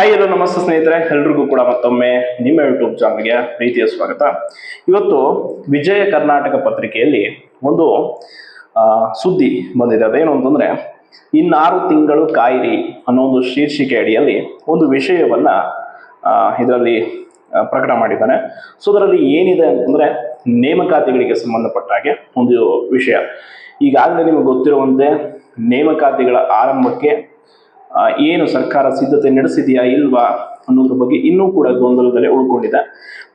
Hi ಎಲ್ಲ ನಮಸ್ತೆ ಸ್ನೇಹಿತರೆ. ಎಲ್ರಿಗೂ ಕೂಡ ಮತ್ತೊಮ್ಮೆ ನಿಮ್ಮ ಯೂಟ್ಯೂಬ್ ಚಾನಲ್ಗೆ ಪ್ರೀತಿಯ ಸ್ವಾಗತ. ಇವತ್ತು ವಿಜಯ ಕರ್ನಾಟಕ ಪತ್ರಿಕೆಯಲ್ಲಿ ಒಂದು ಸುದ್ದಿ ಬಂದಿದೆ. ಅದೇನು ಅಂತಂದ್ರೆ, ಇನ್ನಾರು ತಿಂಗಳು ಕಾಯಿರಿ ಅನ್ನೋ ಒಂದು ಶೀರ್ಷಿಕೆ ಅಡಿಯಲ್ಲಿ ಒಂದು ವಿಷಯವನ್ನ ಇದರಲ್ಲಿ ಪ್ರಕಟ ಮಾಡಿದ್ದಾನೆ. ಸೊ ಅದರಲ್ಲಿ ಏನಿದೆ ಅಂತಂದ್ರೆ, ನೇಮಕಾತಿಗಳಿಗೆ ಸಂಬಂಧಪಟ್ಟ ಹಾಗೆ ಒಂದು ವಿಷಯ. ಈಗಾಗಲೇ ನಿಮಗೆ ಗೊತ್ತಿರುವಂತೆ, ನೇಮಕಾತಿಗಳ ಆರಂಭಕ್ಕೆ ಏನು ಸರ್ಕಾರ ಸಿದ್ಧತೆ ನಡೆಸಿದೆಯಾ ಇಲ್ವಾ ಅನ್ನೋದ್ರ ಬಗ್ಗೆ ಇನ್ನೂ ಕೂಡ ಗೊಂದಲದಲ್ಲಿ ಉಳ್ಕೊಂಡಿದೆ.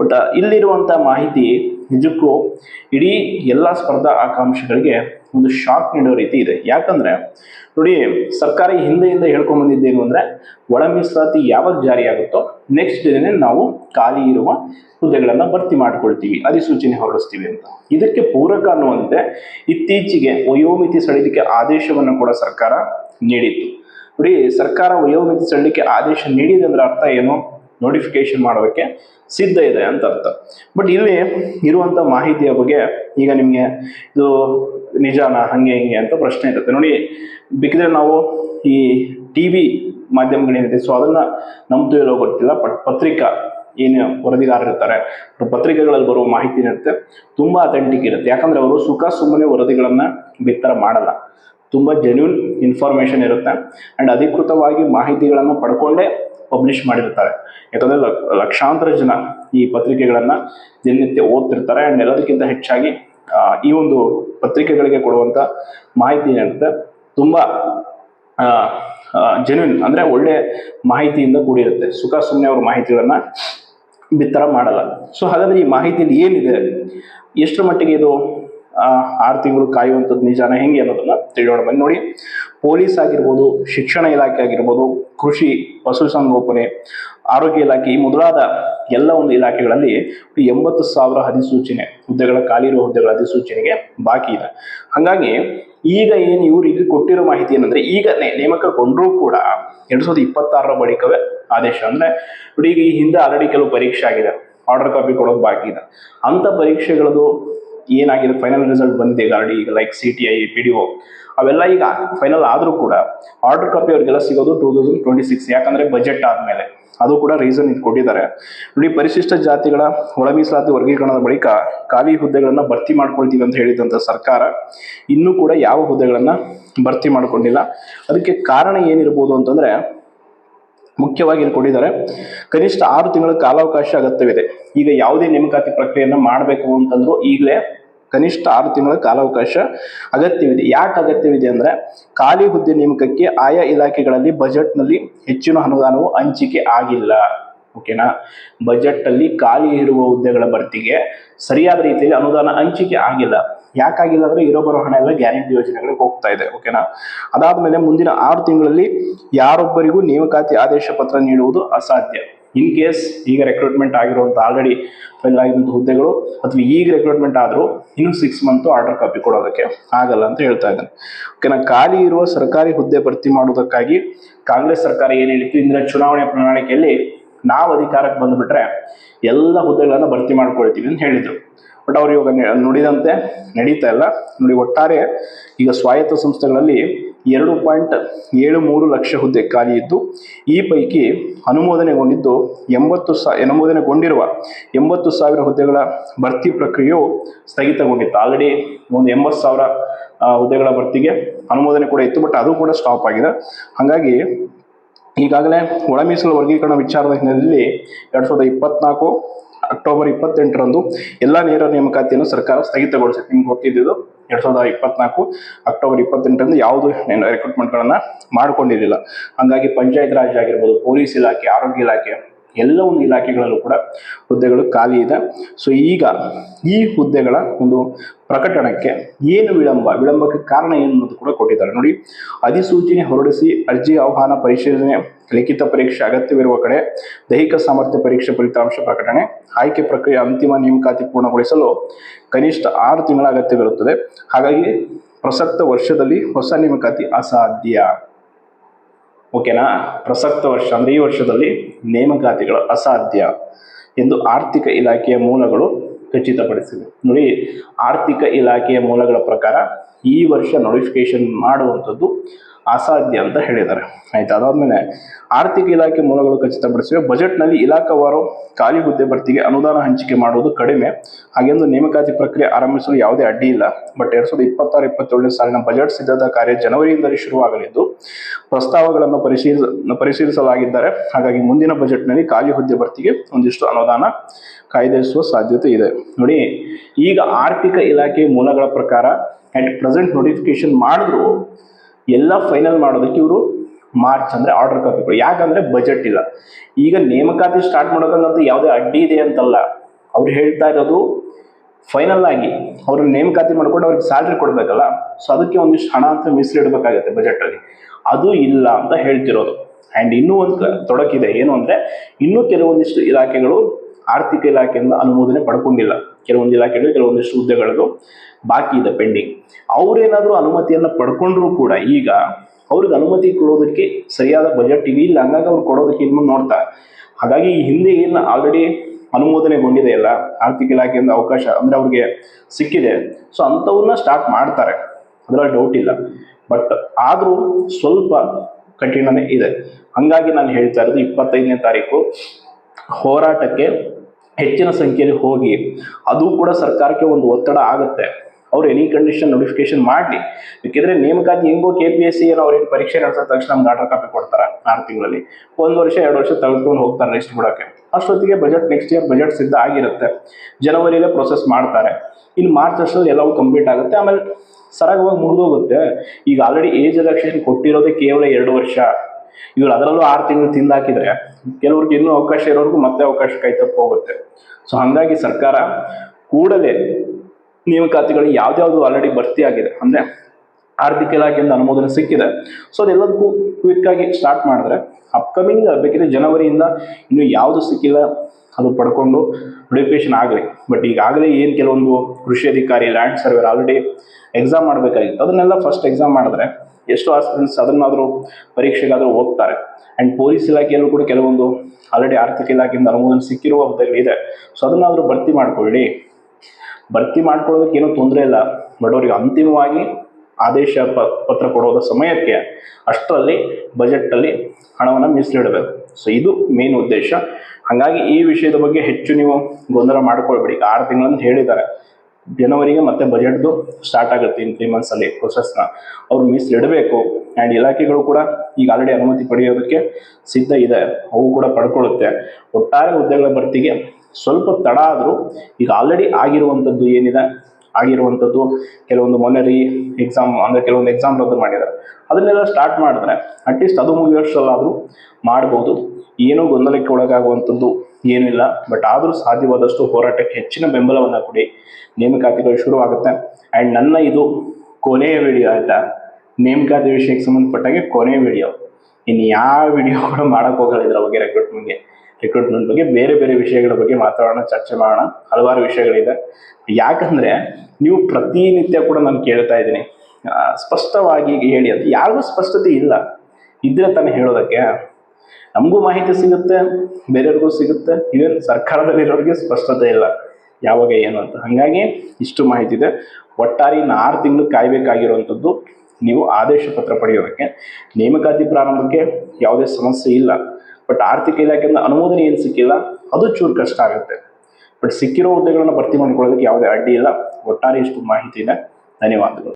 ಬಟ್ ಇಲ್ಲಿರುವಂಥ ಮಾಹಿತಿ ನಿಜಕ್ಕೂ ಇಡೀ ಎಲ್ಲ ಸ್ಪರ್ಧಾ ಆಕಾಂಕ್ಷೆಗಳಿಗೆ ಒಂದು ಶಾಕ್ ನೀಡೋ ರೀತಿ ಇದೆ. ಯಾಕಂದ್ರೆ, ನೋಡಿ, ಸರ್ಕಾರ ಹಿಂದೆಯಿಂದ ಹಿಂದೆ ಹಿಂದೆ ಹೇಳ್ಕೊಂಡ್ ಬಂದಿದ್ದೇನು ಅಂದ್ರೆ ಒಳ ಮೀಸಲಾತಿ ಯಾವಾಗ ಜಾರಿಯಾಗುತ್ತೋ ನೆಕ್ಸ್ಟ್ ಡೇನೆ ನಾವು ಖಾಲಿ ಇರುವ ಹುದ್ದೆಗಳನ್ನ ಭರ್ತಿ ಮಾಡಿಕೊಳ್ತೀವಿ, ಅಧಿಸೂಚನೆ ಹೊರಡಿಸ್ತೀವಿ ಅಂತ. ಇದಕ್ಕೆ ಪೂರಕ ಅನ್ನುವಂತೆ ಇತ್ತೀಚೆಗೆ ವಯೋಮಿತಿ ಸಡಿಲಿಕೆ ಆದೇಶವನ್ನು ಕೂಡ ಸರ್ಕಾರ ನೀಡಿತ್ತು. ನೋಡಿ ಸರ್ಕಾರ ವಯೋಮಿತಿ ಸಡಿಲಿಕೆ ಆದೇಶ ನೀಡಿದೆ ಅಂದ್ರೆ ಅರ್ಥ ಏನು? ನೋಟಿಫಿಕೇಶನ್ ಮಾಡೋಕ್ಕೆ ಸಿದ್ಧ ಇದೆ ಅಂತ ಅರ್ಥ. ಬಟ್ ಇಲ್ಲಿ ಇರುವಂತ ಮಾಹಿತಿಯ ಬಗ್ಗೆ ಈಗ ನಿಮಗೆ ಇದು ನಿಜಾನ, ಹಂಗೆ ಹಿಂಗೆ ಅಂತ ಪ್ರಶ್ನೆ ಇರುತ್ತೆ. ನೋಡಿ, ಬೇಕಿದ್ರೆ ನಾವು ಈ ಟಿ ವಿ ಮಾಧ್ಯಮಗಳೇನಿದೆ ಸೊ ಅದನ್ನ ನಂಬ್ತು ಇರೋ ಗೊತ್ತಿಲ್ಲ ಬಟ್ ಪತ್ರಿಕಾ ಏನು ವರದಿಗಾರರಿರ್ತಾರೆ ಪತ್ರಿಕೆಗಳಲ್ಲಿ ಬರುವ ಮಾಹಿತಿ ಇರುತ್ತೆ ತುಂಬಾ ಅಥೆಂಟಿಕ್ ಇರುತ್ತೆ. ಯಾಕಂದ್ರೆ ಅವರು ಸುಖ ಸುಮ್ಮನೆ ವರದಿಗಳನ್ನ ಬಿತ್ತರ ಮಾಡಲ್ಲ. ತುಂಬ ಜೆನ್ಯೂನ್ ಇನ್ಫಾರ್ಮೇಶನ್ ಇರುತ್ತೆ. ಆ್ಯಂಡ್ ಅಧಿಕೃತವಾಗಿ ಮಾಹಿತಿಗಳನ್ನು ಪಡ್ಕೊಂಡೇ ಪಬ್ಲಿಷ್ ಮಾಡಿರ್ತಾರೆ. ಯಾಕಂದರೆ ಲಕ್ಷಾಂತರ ಜನ ಈ ಪತ್ರಿಕೆಗಳನ್ನು ದಿನನಿತ್ಯ ಓದ್ತಿರ್ತಾರೆ. ಆ್ಯಂಡ್ ಎಲ್ಲದಕ್ಕಿಂತ ಹೆಚ್ಚಾಗಿ ಈ ಒಂದು ಪತ್ರಿಕೆಗಳಿಗೆ ಕೊಡುವಂಥ ಮಾಹಿತಿ ಏನಿರುತ್ತೆ ತುಂಬ ಜೆನ್ಯೂನ್ ಅಂದರೆ ಒಳ್ಳೆ ಮಾಹಿತಿಯಿಂದ ಕೂಡಿರುತ್ತೆ. ಸುಖ ಸುಮ್ಮನೆ ಅವ್ರ ಮಾಹಿತಿಗಳನ್ನು ಬಿತ್ತರ ಮಾಡಲ್ಲ. ಸೊ ಹಾಗಾದ್ರೆ ಈ ಮಾಹಿತಿಯಲ್ಲಿ ಏನಿದೆ? ಎಷ್ಟರ ಮಟ್ಟಿಗೆ ಇದು ಆರು ತಿಂಗಳು ಕಾಯುವಂಥದ್ದು ನಿಜಾನ ಹೆಂಗೆ ಅನ್ನೋದನ್ನ ತಿಳಿಯೋಣ. ಬನ್ನಿ ನೋಡಿ. ಪೊಲೀಸ್ ಆಗಿರ್ಬೋದು, ಶಿಕ್ಷಣ ಇಲಾಖೆ ಆಗಿರ್ಬೋದು, ಕೃಷಿ ಪಶುಸಂಗೋಪನೆ ಆರೋಗ್ಯ ಇಲಾಖೆ ಈ ಮೊದಲಾದ ಎಲ್ಲ ಒಂದು ಇಲಾಖೆಗಳಲ್ಲಿ ಎಂಬತ್ತು ಸಾವಿರ ಅಧಿಸೂಚನೆ, ಹುದ್ದೆಗಳ ಖಾಲಿ ಇರುವ ಹುದ್ದೆಗಳ ಅಧಿಸೂಚನೆಗೆ ಬಾಕಿ ಇದೆ. ಹಾಗಾಗಿ ಈಗ ಏನು ಇವರು ಇಲ್ಲಿ ಕೊಟ್ಟಿರೋ ಮಾಹಿತಿ ಏನಂದ್ರೆ, ಈಗ ನೇಮಕಗೊಂಡರೂ ಕೂಡ ಎರಡ್ ಸಾವಿರದ ಇಪ್ಪತ್ತಾರರ ಬಳಿಕವೇ ಆದೇಶ. ಅಂದ್ರೆ ಈಗ ಈ ಹಿಂದೆ ಆಲ್ರೆಡಿ ಕೆಲವು ಪರೀಕ್ಷೆ ಆಗಿದೆ. ಆರ್ಡರ್ ಕಾಪಿ ಕೊಡೋದು ಬಾಕಿ ಇದೆ. ಅಂತ ಪರೀಕ್ಷೆಗಳದು ಏನಾಗಿದೆ ಫೈನಲ್ ರಿಸಲ್ಟ್ ಬಂದಿದೆ ಈಗ ಆಲ್ರೆಡಿ ಈಗ like C T I P D O ಅವೆಲ್ಲ ಈಗ ಫೈನಲ್ ಆದರೂ ಕೂಡ ಆರ್ಡರ್ ಕಾಪಿ ಅವ್ರಿಗೆಲ್ಲ ಸಿಗೋದು ಟೂ ತೌಸಂಡ್ ಟ್ವೆಂಟಿ ಸಿಕ್ಸ್ ಯಾಕಂದ್ರೆ ಬಜೆಟ್ ಆದಮೇಲೆ. ಅದು ಕೂಡ ರೀಸನ್ ಇದು ಕೊಟ್ಟಿದ್ದಾರೆ. ನೋಡಿ, ಪರಿಶಿಷ್ಟ ಜಾತಿಗಳ ಒಳ ಮೀಸಲಾತಿ ವರ್ಗೀಕರಣದ ಬಳಿಕ ಖಾಲಿ ಹುದ್ದೆಗಳನ್ನು ಭರ್ತಿ ಮಾಡ್ಕೊಳ್ತೀವಿ ಅಂತ ಹೇಳಿದಂತ ಸರ್ಕಾರ ಇನ್ನೂ ಕೂಡ ಯಾವ ಹುದ್ದೆಗಳನ್ನು ಭರ್ತಿ ಮಾಡ್ಕೊಂಡಿಲ್ಲ. ಅದಕ್ಕೆ ಕಾರಣ ಏನಿರ್ಬೋದು ಅಂತಂದ್ರೆ ಮುಖ್ಯವಾಗಿ ಇಲ್ಲಿ ಕೊಟ್ಟಿದ್ದಾರೆ. ಕನಿಷ್ಠ ಆರು ತಿಂಗಳ ಕಾಲಾವಕಾಶ ಅಗತ್ಯವಿದೆ. ಈಗ ಯಾವುದೇ ನೇಮಕಾತಿ ಪ್ರಕ್ರಿಯೆಯನ್ನು ಮಾಡಬೇಕು ಅಂತಂದ್ರು ಈಗಲೇ ಕನಿಷ್ಠ ಆರು ತಿಂಗಳ ಕಾಲಾವಕಾಶ ಅಗತ್ಯವಿದೆ. ಯಾಕೆ ಅಗತ್ಯವಿದೆ ಅಂದ್ರೆ ಖಾಲಿ ಹುದ್ದೆ ನೇಮಕಕ್ಕೆ ಆಯಾ ಇಲಾಖೆಗಳಲ್ಲಿ ಬಜೆಟ್ನಲ್ಲಿ ಹೆಚ್ಚಿನ ಅನುದಾನವು ಹಂಚಿಕೆ ಆಗಿಲ್ಲ. ಓಕೆನಾ? ಬಜೆಟ್ ಅಲ್ಲಿ ಖಾಲಿ ಇರುವ ಹುದ್ದೆಗಳ ಭರ್ತಿಗೆ ಸರಿಯಾದ ರೀತಿಯಲ್ಲಿ ಅನುದಾನ ಹಂಚಿಕೆ ಆಗಿಲ್ಲ. ಯಾಕಾಗಿಲ್ಲ ಅಂದ್ರೆ ಇರೋ ಬರೋ ಹಣ ಎಲ್ಲ ಗ್ಯಾರಂಟಿ ಯೋಜನೆಗಳಿಗೆ ಹೋಗ್ತಾ ಇದೆ. ಓಕೆನಾ? ಅದಾದ್ಮೇಲೆ ಮುಂದಿನ ಆರು ತಿಂಗಳಲ್ಲಿ ಯಾರೊಬ್ಬರಿಗೂ ನೇಮಕಾತಿ ಆದೇಶ ಪತ್ರ ನೀಡುವುದು ಅಸಾಧ್ಯ. ಇನ್ ಕೇಸ್ ಈಗ ರೆಕ್ರೂಟ್ಮೆಂಟ್ ಆಗಿರುವಂತಹ ಆಲ್ರೆಡಿ ಫೈಲ್ ಆಗಿರುವಂತಹ ಹುದ್ದೆಗಳು ಅಥವಾ ಈಗ ರೆಕ್ರೂಟ್ಮೆಂಟ್ ಆದರೂ ಇನ್ನು ಸಿಕ್ಸ್ ಮಂತ್ ಆರ್ಡರ್ ಕಾಪಿ ಕೊಡೋದಕ್ಕೆ ಆಗಲ್ಲ ಅಂತ ಹೇಳ್ತಾ ಇದ್ದಾನೆ. ಓಕೆನಾ ಖಾಲಿ ಇರುವ ಸರ್ಕಾರಿ ಹುದ್ದೆ ಭರ್ತಿ ಮಾಡೋದಕ್ಕಾಗಿ ಕಾಂಗ್ರೆಸ್ ಸರ್ಕಾರ ಏನು ಹೇಳಿತ್ತು? ಇಂದಿನ ಚುನಾವಣೆ ಪ್ರಣಾಳಿಕೆಯಲ್ಲಿ ನಾವು ಅಧಿಕಾರಕ್ಕೆ ಬಂದುಬಿಟ್ರೆ ಎಲ್ಲ ಹುದ್ದೆಗಳನ್ನ ಭರ್ತಿ ಮಾಡ್ಕೊಳ್ತೀವಿ ಅಂತ ಹೇಳಿದ್ರು. ಬಟ್ ಅವ್ರು ಇವಾಗ ನುಡಿದಂತೆ ನಡೀತಾ ಇಲ್ಲ. ನೋಡಿ, ಒಟ್ಟಾರೆ ಈಗ ಸ್ವಾಯತ್ತ ಸಂಸ್ಥೆಗಳಲ್ಲಿ ಎರಡು ಪಾಯಿಂಟ್ ಏಳು ಮೂರು ಲಕ್ಷ ಹುದ್ದೆ ಖಾಲಿ ಇದ್ದು, ಈ ಪೈಕಿ ಅನುಮೋದನೆಗೊಂಡಿದ್ದು ಎಂಬತ್ತು ಸಾ, ಅನುಮೋದನೆಗೊಂಡಿರುವ ಎಂಬತ್ತು ಸಾವಿರ ಹುದ್ದೆಗಳ ಭರ್ತಿ ಪ್ರಕ್ರಿಯೆಯು ಸ್ಥಗಿತಗೊಂಡಿತ್ತು. ಆಲ್ರೆಡಿ ಒಂದು ಎಂಬತ್ತು ಸಾವಿರ ಹುದ್ದೆಗಳ ಭರ್ತಿಗೆ ಅನುಮೋದನೆ ಕೂಡ ಇತ್ತು ಬಟ್ ಅದು ಕೂಡ ಸ್ಟಾಪ್ ಆಗಿದೆ. ಹಾಗಾಗಿ ಈಗಾಗಲೇ ಒಳ ಮೀಸಲು ವರ್ಗೀಕರಣ ವಿಚಾರದ ಹಿನ್ನೆಲೆಯಲ್ಲಿ ಎರಡು ಸಾವಿರದ ಇಪ್ಪತ್ನಾಲ್ಕು ಅಕ್ಟೋಬರ್ ಇಪ್ಪತ್ತೆಂಟರಂದು ಎಲ್ಲ ನೇರ ನೇಮಕಾತಿಯನ್ನು ಸರ್ಕಾರ ಸ್ಥಗಿತಗೊಳಿಸಿದೆ ನಿಮ್ಗೆ ಗೊತ್ತಿದ್ದು ಎರಡ್ ಸಾವಿರದ ಇಪ್ಪತ್ನಾಲ್ಕು ಅಕ್ಟೋಬರ್ ಇಪ್ಪತ್ತೆಂಟರಿಂದ ಯಾವುದು ರಿಕ್ರೂಟ್ಮೆಂಟ್ಗಳನ್ನ ಮಾಡ್ಕೊಂಡಿರಲಿಲ್ಲ ಹಾಗಾಗಿ ಪಂಚಾಯತ್ ರಾಜ್ ಆಗಿರ್ಬೋದು, ಪೊಲೀಸ್ ಇಲಾಖೆ, ಆರೋಗ್ಯ ಇಲಾಖೆ ಎಲ್ಲ ಒಂದು ಇಲಾಖೆಗಳಲ್ಲೂ ಕೂಡ ಹುದ್ದೆಗಳು ಖಾಲಿ ಇದೆ. ಸೊ ಈಗ ಈ ಹುದ್ದೆಗಳ ಒಂದು ಪ್ರಕಟಣಕ್ಕೆ ಏನು ವಿಳಂಬ? ವಿಳಂಬಕ್ಕೆ ಕಾರಣ ಏನು ಅನ್ನೋದು ಕೂಡ ಕೊಟ್ಟಿದ್ದಾರೆ. ನೋಡಿ, ಅಧಿಸೂಚನೆ ಹೊರಡಿಸಿ ಅರ್ಜಿ ಆಹ್ವಾನ ಪರಿಶೀಲನೆ ಲಿಖಿತ ಪರೀಕ್ಷೆ ಅಗತ್ಯವಿರುವ ಕಡೆ ದೈಹಿಕ ಸಾಮರ್ಥ್ಯ ಪರೀಕ್ಷೆ ಫಲಿತಾಂಶ ಪ್ರಕಟಣೆ, ಆಯ್ಕೆ ಪ್ರಕ್ರಿಯೆ ಅಂತಿಮ ನೇಮಕಾತಿ ಪೂರ್ಣಗೊಳಿಸಲು ಕನಿಷ್ಠ ಆರು ತಿಂಗಳ ಅಗತ್ಯವಿರುತ್ತದೆ. ಹಾಗಾಗಿ ಪ್ರಸಕ್ತ ವರ್ಷದಲ್ಲಿ ಹೊಸ ನೇಮಕಾತಿ ಅಸಾಧ್ಯ. ಓಕೆನಾ? ಪ್ರಸಕ್ತ ವರ್ಷ ಅಂದ್ರೆ ಈ ವರ್ಷದಲ್ಲಿ ನೇಮಕಾತಿಗಳು ಅಸಾಧ್ಯ ಎಂದು ಆರ್ಥಿಕ ಇಲಾಖೆಯ ಮೂಲಗಳು ಖಚಿತಪಡಿಸಿವೆ. ನೋಡಿ, ಆರ್ಥಿಕ ಇಲಾಖೆಯ ಮೂಲಗಳ ಪ್ರಕಾರ ಈ ವರ್ಷ ನೋಟಿಫಿಕೇಶನ್ ಮಾಡುವಂಥದ್ದು ಅಸಾಧ್ಯ ಅಂತ ಹೇಳಿದ್ದಾರೆ. ಆಯ್ತು? ಅದಾದ್ಮೇಲೆ ಆರ್ಥಿಕ ಇಲಾಖೆ ಮೂಲಗಳು ಖಚಿತಪಡಿಸಿವೆ. ಬಜೆಟ್ನಲ್ಲಿ ಇಲಾಖಾವಾರು ಖಾಲಿ ಹುದ್ದೆ ಭರ್ತಿಗೆ ಅನುದಾನ ಹಂಚಿಕೆ ಮಾಡುವುದು ಕಡಿಮೆ. ಹಾಗೆಂದು ನೇಮಕಾತಿ ಪ್ರಕ್ರಿಯೆ ಆರಂಭಿಸಲು ಯಾವುದೇ ಅಡ್ಡಿ ಇಲ್ಲ. ಬಟ್ ಎರಡ್ ಸಾವಿರದ ಇಪ್ಪತ್ತಾರು, ಇಪ್ಪತ್ತೇಳನೇ ಸಾಲಿನ ಬಜೆಟ್ ಸಿದ್ಧತಾ ಕಾರ್ಯ ಜನವರಿಯಿಂದಲೇ ಶುರುವಾಗಲಿದ್ದು, ಪ್ರಸ್ತಾವಗಳನ್ನು ಪರಿಶೀಲಿಸ ಪರಿಶೀಲಿಸಲಾಗಿದ್ದಾರೆ ಹಾಗಾಗಿ ಮುಂದಿನ ಬಜೆಟ್ನಲ್ಲಿ ಖಾಲಿ ಹುದ್ದೆ ಭರ್ತಿಗೆ ಒಂದಿಷ್ಟು ಅನುದಾನ ಕಾಯ್ದಿರಿಸುವ ಸಾಧ್ಯತೆ ಇದೆ. ನೋಡಿ, ಈಗ ಆರ್ಥಿಕ ಇಲಾಖೆ ಮೂಲಗಳ ಪ್ರಕಾರ ಅಟ್ ಪ್ರೆಸೆಂಟ್ ನೋಟಿಫಿಕೇಶನ್ ಮಾಡಿದ್ರು ಎಲ್ಲ ಫೈನಲ್ ಮಾಡೋದಕ್ಕೆ ಇವರು ಮಾರ್ಚ್ ಅಂದ್ರೆ ಆರ್ಡರ್ ಕಾಪಿ ಯಾಕಂದ್ರೆ ಬಜೆಟ್ ಇಲ್ಲ. ಈಗ ನೇಮಕಾತಿ ಸ್ಟಾರ್ಟ್ ಮಾಡೋದಂತ ಯಾವುದೇ ಅಡ್ಡಿ ಇದೆ ಅಂತಲ್ಲ. ಅವ್ರು ಹೇಳ್ತಾ ಇರೋದು ಫೈನಲ್ ಆಗಿ ಅವ್ರ ನೇಮಕಾತಿ ಮಾಡ್ಕೊಂಡು ಅವ್ರಿಗೆ ಸ್ಯಾಲ್ರಿ ಕೊಡಬೇಕಲ್ಲ. ಸೊ ಅದಕ್ಕೆ ಒಂದಿಷ್ಟು ಹಣ ಅಂತ ಮೀಸಲಿಡಬೇಕಾಗತ್ತೆ ಬಜೆಟ್ ಅಲ್ಲಿ. ಅದು ಇಲ್ಲ ಅಂತ ಹೇಳ್ತಿರೋದು. ಆ್ಯಂಡ್ ಇನ್ನೂ ಒಂದು ತೊಡಕಿದೆ. ಏನು ಅಂದ್ರೆ ಇನ್ನೂ ಕೆಲವೊಂದಿಷ್ಟು ಇಲಾಖೆಗಳು ಆರ್ಥಿಕ ಇಲಾಖೆಯಿಂದ ಅನುಮೋದನೆ ಪಡ್ಕೊಂಡಿಲ್ಲ. ಕೆಲವೊಂದು ಇಲಾಖೆಗಳು ಕೆಲವೊಂದಿಷ್ಟು ಹುದ್ದೆಗಳದು ಬಾಕಿ ಇದೆ ಪೆಂಡಿಂಗ್. ಅವ್ರೇನಾದರೂ ಅನುಮತಿಯನ್ನ ಪಡ್ಕೊಂಡ್ರು ಕೂಡ ಈಗ ಅವ್ರಿಗೆ ಅನುಮತಿ ಕೊಡೋದಕ್ಕೆ ಸರಿಯಾದ ಬಜೆಟ್ ಇಲ್ಲಿ ಇಲ್ಲ, ಹಂಗಾಗಿ ಅವ್ರು ಕೊಡೋದಕ್ಕೆ ಇನ್ನು ನೋಡ್ತಾ. ಹಾಗಾಗಿ ಈ ಹಿಂದೆ ಏನು ಆಲ್ರೆಡಿ ಅನುಮೋದನೆಗೊಂಡಿದೆ ಎಲ್ಲ ಆರ್ಥಿಕ ಇಲಾಖೆಯಿಂದ ಅವಕಾಶ ಅಂದ್ರೆ ಅವ್ರಿಗೆ ಸಿಕ್ಕಿದೆ. ಸೊ ಅಂಥವನ್ನ ಸ್ಟಾರ್ಟ್ ಮಾಡ್ತಾರೆ. ಅದರಲ್ಲಿ ಡೌಟ್ ಇಲ್ಲ. ಬಟ್ ಆದರೂ ಸ್ವಲ್ಪ ಕಠಿಣನೇ ಇದೆ. ಹಂಗಾಗಿ ನಾನು ಹೇಳ್ತಾ ಇರೋದು ಇಪ್ಪತ್ತೈದನೇ ತಾರೀಕು ಹೋರಾಟಕ್ಕೆ ಹೆಚ್ಚಿನ ಸಂಖ್ಯೆಯಲ್ಲಿ ಹೋಗಿ ಅದು ಕೂಡ ಸರ್ಕಾರಕ್ಕೆ ಒಂದು ಒತ್ತಡ ಆಗುತ್ತೆ. ಅವ್ರು ಎನಿ ಕಂಡೀಷನ್ ನೋಟಿಫಿಕೇಶನ್ ಮಾಡಲಿ. ಬೇಕಿದ್ರೆ ನೇಮಕಾತಿ ಹೆಂಗೋ ಕೆ ಪಿ ಎಸ್ ಸಿ ಏನೋ ಅವ್ರಿಗೆ ಪರೀಕ್ಷೆ ನಡೆಸಿದ ತಕ್ಷಣ ನಮ್ಗೆ ಆರ್ಡರ್ ಕಾಪಿ ಕೊಡ್ತಾರೆ ಆರು ತಿಂಗಳಲ್ಲಿ. ಒಂದು ವರ್ಷ, ಎರಡು ವರ್ಷ ತೆಗೆದುಕೊಂಡು ಹೋಗ್ತಾರೆ ರೆಸ್ಟ್ ಬಿಡೋಕ್ಕೆ ಅಷ್ಟೊತ್ತಿಗೆ ಬಜೆಟ್ ನೆಕ್ಸ್ಟ್ ಇಯರ್ ಬಜೆಟ್ ಸಿದ್ಧ ಆಗಿರುತ್ತೆ. ಜನವರಿಯಲ್ಲೇ ಪ್ರೊಸೆಸ್ ಮಾಡ್ತಾರೆ. ಇನ್ನು ಮಾರ್ಚ್ ಅಷ್ಟರಲ್ಲಿ ಎಲ್ಲವೂ ಕಂಪ್ಲೀಟ್ ಆಗುತ್ತೆ. ಆಮೇಲೆ ಸರಾಗವಾಗಿ ಮುಗಿದೋಗುತ್ತೆ. ಈಗ ಆಲ್ರೆಡಿ ಏಜ್ ರಿಲ್ಯಾಕ್ಸೇಷನ್ ಕೊಟ್ಟಿರೋದೇ ಕೇವಲ ಎರಡು ವರ್ಷ. ಇವ್ರು ಅದರಲ್ಲೂ ಆರು ತಿಂಗಳು ತಿಂದಾಕಿದ್ರೆ ಕೆಲವ್ರಿಗೆ ಇನ್ನೂ ಅವಕಾಶ ಇರೋರ್ಗು ಮತ್ತೆ ಅವಕಾಶ ಕೈ ತಪ್ಪು ಹೋಗುತ್ತೆ. ಸೊ ಹಾಗಾಗಿ ಸರ್ಕಾರ ಕೂಡಲೇ ನೇಮಕಾತಿಗಳು ಯಾವ್ದ್ಯಾವ್ದು ಆಲ್ರೆಡಿ ಭರ್ತಿ ಆಗಿದೆ. ಅಂದ್ರೆ ಆರ್ಥಿಕ ಇಲಾಖೆಯಿಂದ ಅನುಮೋದನೆ ಸಿಕ್ಕಿದೆ. ಸೊ ಅದೆಲ್ಲದಕ್ಕೂ ಕ್ವಿಕ್ ಆಗಿ ಸ್ಟಾರ್ಟ್ ಮಾಡಿದ್ರೆ ಅಪ್ಕಮಿಂಗ್ ಬೇಕಿದ್ರೆ ಜನವರಿಯಿಂದ ಇನ್ನು ಯಾವುದು ಸಿಕ್ಕಿಲ್ಲ ಅದು ಪಡ್ಕೊಂಡು ನೋಟಿಫಿಕೇಶನ್ ಆಗಲಿ. ಬಟ್ ಈಗಾಗಲೇ ಏನು ಕೆಲವೊಂದು ಕೃಷಿ ಅಧಿಕಾರಿ ಲ್ಯಾಂಡ್ ಸರ್ವೇರ್ ಆಲ್ರೆಡಿ ಎಕ್ಸಾಮ್ ಮಾಡಬೇಕಾಗಿತ್ತು. ಅದನ್ನೆಲ್ಲ ಫಸ್ಟ್ ಎಕ್ಸಾಮ್ ಮಾಡಿದ್ರೆ ಎಷ್ಟು ಆಸ್ಪಿಟಲ್ಸ್ ಅದನ್ನಾದರೂ ಪರೀಕ್ಷೆಗಾದರೂ ಹೋಗ್ತಾರೆ. ಆ್ಯಂಡ್ ಪೊಲೀಸ್ ಇಲಾಖೆಯಲ್ಲೂ ಕೂಡ ಕೆಲವೊಂದು ಆಲ್ರೆಡಿ ಆರ್ಥಿಕ ಇಲಾಖೆಯಿಂದ ಅನುಮೋದನೆ ಸಿಕ್ಕಿರುವ ಇದೆ. ಸೊ ಅದನ್ನಾದರೂ ಭರ್ತಿ ಮಾಡಿಕೊಳ್ಳಿ. ಭರ್ತಿ ಮಾಡ್ಕೊಳ್ಳೋದಕ್ಕೆ ಏನೂ ತೊಂದರೆ ಇಲ್ಲ. ಬಟ್ ಅವರಿಗೆ ಅಂತಿಮವಾಗಿ ಆದೇಶ ಪತ್ರ ಕೊಡೋದ ಸಮಯಕ್ಕೆ ಅಷ್ಟರಲ್ಲಿ ಬಜೆಟಲ್ಲಿ ಹಣವನ್ನು ಮೀಸಲಿಡಬೇಕು. ಸೊ ಇದು ಮೇನ್ ಉದ್ದೇಶ. ಹಾಗಾಗಿ ಈ ವಿಷಯದ ಬಗ್ಗೆ ಹೆಚ್ಚು ನೀವು ಗೊಂದಲ ಮಾಡ್ಕೊಳ್ಬೇಡಿ. ಆರು ತಿಂಗಳಂತ ಹೇಳಿದ್ದಾರೆ. ಜನವರಿಗೆ ಮತ್ತೆ ಬಜೆಟ್ದು ಸ್ಟಾರ್ಟ್ ಆಗುತ್ತೆ ಇನ್ ತ್ರೀ ಮಂತ್ಸಲ್ಲಿ ಪ್ರೊಸೆಸ್ನ ಅವ್ರು ಮೀಸಲಿಡಬೇಕು ಆ್ಯಂಡ್ ಇಲಾಖೆಗಳು ಕೂಡ ಈಗ ಆಲ್ರೆಡಿ ಅನುಮತಿ ಪಡೆಯೋದಕ್ಕೆ ಸಿದ್ಧ ಇದೆ. ಅವು ಕೂಡ ಪಡ್ಕೊಳ್ಳುತ್ತೆ. ಒಟ್ಟಾರೆ ಹುದ್ದೆಗಳ ಭರ್ತಿಗೆ ಸ್ವಲ್ಪ ತಡ ಆದರೂ ಈಗ ಆಲ್ರೆಡಿ ಆಗಿರುವಂಥದ್ದು ಏನಿದೆ? ಆಗಿರುವಂಥದ್ದು ಕೆಲವೊಂದು ಮೊನ್ನೆ ರೀ ಎಕ್ಸಾಮ್ ಅಂದರೆ ಕೆಲವೊಂದು ಎಕ್ಸಾಮ್ ರದ್ದು ಮಾಡಿದ್ದಾರೆ. ಅದನ್ನೆಲ್ಲ ಸ್ಟಾರ್ಟ್ ಮಾಡಿದ್ರೆ ಅಟ್ಲೀಸ್ಟ್ ಅದು ಮುಗಿಯೋಷ್ಟರಲ್ಲಾದರೂ ಮಾಡ್ಬೋದು. ಏನೂ ಗೊಂದಲಕ್ಕೆ ಒಳಗಾಗುವಂಥದ್ದು ಏನೂ ಇಲ್ಲ ಬಟ್ ಆದರೂ ಸಾಧ್ಯವಾದಷ್ಟು ಹೋರಾಟಕ್ಕೆ ಹೆಚ್ಚಿನ ಬೆಂಬಲವನ್ನು ಕೊಡಿ. ನೇಮಕಾತಿಗಳು ಶುರುವಾಗುತ್ತೆ. ಆ್ಯಂಡ್ ನನ್ನ ಇದು ಕೊನೆಯ ವಿಡಿಯೋ ಆಯಿತಾ? ನೇಮಕಾತಿ ವಿಷಯಕ್ಕೆ ಸಂಬಂಧಪಟ್ಟಾಗೆ ಕೊನೆಯ ವಿಡಿಯೋ ಇನ್ನು ಯಾವ ವಿಡಿಯೋ ಕೂಡ ಮಾಡೋಕ್ಕೆ ಹೋಗಲ್ಲ ಇದರ ಬಗ್ಗೆ ರೆಕ್ರೂಟ್ಮೆಂಟ್ಗೆ ರಿಕ್ರೂಟ್ಮೆಂಟ್ ಬಗ್ಗೆ ಬೇರೆ ಬೇರೆ ವಿಷಯಗಳ ಬಗ್ಗೆ ಮಾತಾಡೋಣ, ಚರ್ಚೆ ಮಾಡೋಣ. ಹಲವಾರು ವಿಷಯಗಳಿದೆ. ಯಾಕಂದರೆ ನೀವು ಪ್ರತಿನಿತ್ಯ ಕೂಡ ನಾನು ಕೇಳ್ತಾ ಇದ್ದೀನಿ. ಸ್ಪಷ್ಟವಾಗಿ ಹೇಳಿ ಅಂತ. ಯಾರಿಗೂ ಸ್ಪಷ್ಟತೆ ಇಲ್ಲ. ಇದ್ರೆ ತಾನೇ ಹೇಳೋದಕ್ಕೆ. ನಮಗೂ ಮಾಹಿತಿ ಸಿಗುತ್ತೆ, ಬೇರೆಯವ್ರಿಗೂ ಸಿಗುತ್ತೆ. ಇವನ್ ಸರ್ಕಾರದಲ್ಲಿರೋರಿಗೆ ಸ್ಪಷ್ಟತೆ ಇಲ್ಲ ಯಾವಾಗ ಏನು ಅಂತ. ಹಾಗಾಗಿ ಇಷ್ಟು ಮಾಹಿತಿ ಇದೆ. ಒಟ್ಟಾರೆ ಇನ್ನು ಆರು ತಿಂಗಳು ಕಾಯಬೇಕಾಗಿರುವಂಥದ್ದು ನೀವು ಆದೇಶ ಪತ್ರ ಪಡೆಯೋದಕ್ಕೆ, ನೇಮಕಾತಿ ಪ್ರಾರಂಭಕ್ಕೆ ಯಾವುದೇ ಸಮಸ್ಯೆ ಇಲ್ಲ. ಬಟ್ ಆರ್ಥಿಕ ಇಲಾಖೆಯಿಂದ ಅನುಮೋದನೆ ಏನು ಸಿಕ್ಕಿಲ್ಲ, ಅದು ಚೂರು ಕಷ್ಟ ಆಗುತ್ತೆ. ಬಟ್ ಸಿಕ್ಕಿರೋ ಹುದ್ದೆಗಳನ್ನು ಭರ್ತಿ ಮಾಡ್ಕೊಳ್ಳೋದಕ್ಕೆ ಯಾವುದೇ ಅಡ್ಡಿ ಇಲ್ಲ. ಒಟ್ಟಾರೆ ಇಷ್ಟು ಮಾಹಿತಿ ಇದೆ. ಧನ್ಯವಾದಗಳು.